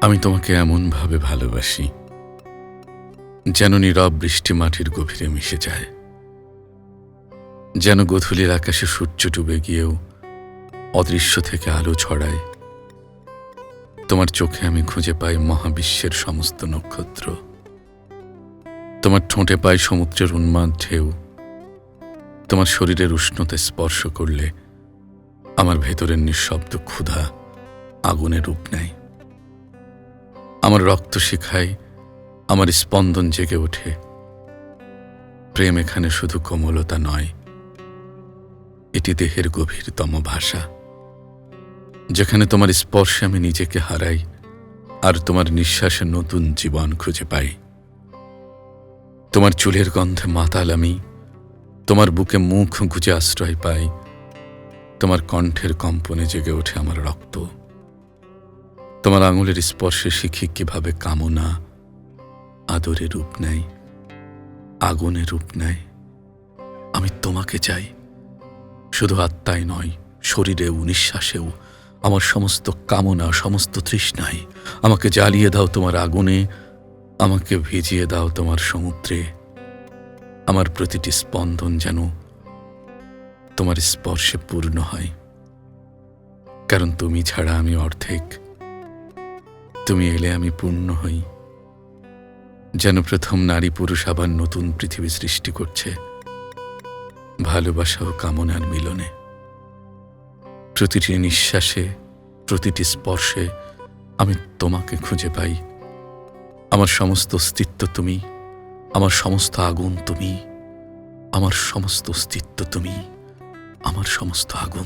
আমি তোমাকে এমনভাবে ভালোবাসি, যেন নীরব বৃষ্টি মাটির গভীরে মিশে যায়, যেন গধূলির আকাশে সূর্য ডুবে গিয়েও অদৃশ্য থেকে আলো ছড়ায়। তোমার চোখে আমি খুঁজে পাই মহাবিশ্বের সমস্ত নক্ষত্র। তোমার ঠোঁটে পাই সমুদ্রের উন্মাদ ঢেউ। তোমার শরীরের উষ্ণতা স্পর্শ করলে আমার ভেতরের নিঃশব্দ ক্ষুধা আগুনের রূপ নেয়। আমার রক্ত শিখায়, আমার স্পন্দন জেগে ওঠে। প্রেম এখানে শুধু কোমলতা নয়, এটি দেহের গভীরতম ভাষা, যেখানে তোমার স্পর্শে আমি নিজেকে হারাই, আর তোমার নিঃশ্বাসে নতুন জীবন খুঁজে পাই। তোমার চুলের গন্ধে মাতাল আমি, তোমার বুকে মুখ গুজে আশ্রয় পাই, তোমার কণ্ঠের কম্পনে জেগে ওঠে আমার রক্ত। তোমার আঙুলের স্পর্শে শিখি কীভাবে কামনা, আদরে রূপ নেয়, আগুনে রূপ নেয়। আমি তোমাকে চাই, শুধু আত্মায় নয়, শরীরেও, নিঃশ্বাসেও, আমার সমস্ত কামনা, সমস্ত তৃষ্ণায়। আমাকে জ্বালিয়ে দাও তোমার আগুনে, আমাকে ভিজিয়ে দাও তোমার সমুদ্রে। আমার প্রতিটি স্পন্দন যেন তোমার স্পর্শে পূর্ণ হয়। কারণ তুমি ছাড়া আমি অর্ধেক। তুমি এলে আমি পূর্ণ হই। যেন প্রথম নারী পুরুষ আবার নতুন পৃথিবী সৃষ্টি করছে। ভালোবাসা ও কামনার মিলনে। প্রতিটি নিঃশ্বাসে, প্রতিটি স্পর্শে আমি তোমাকে খুঁজে পাই। আমার সমস্ত অস্তিত্ব তুমি, আমার সমস্ত আগুন তুমি, আমার সমস্ত অস্তিত্ব তুমি, আমার সমস্ত আগুন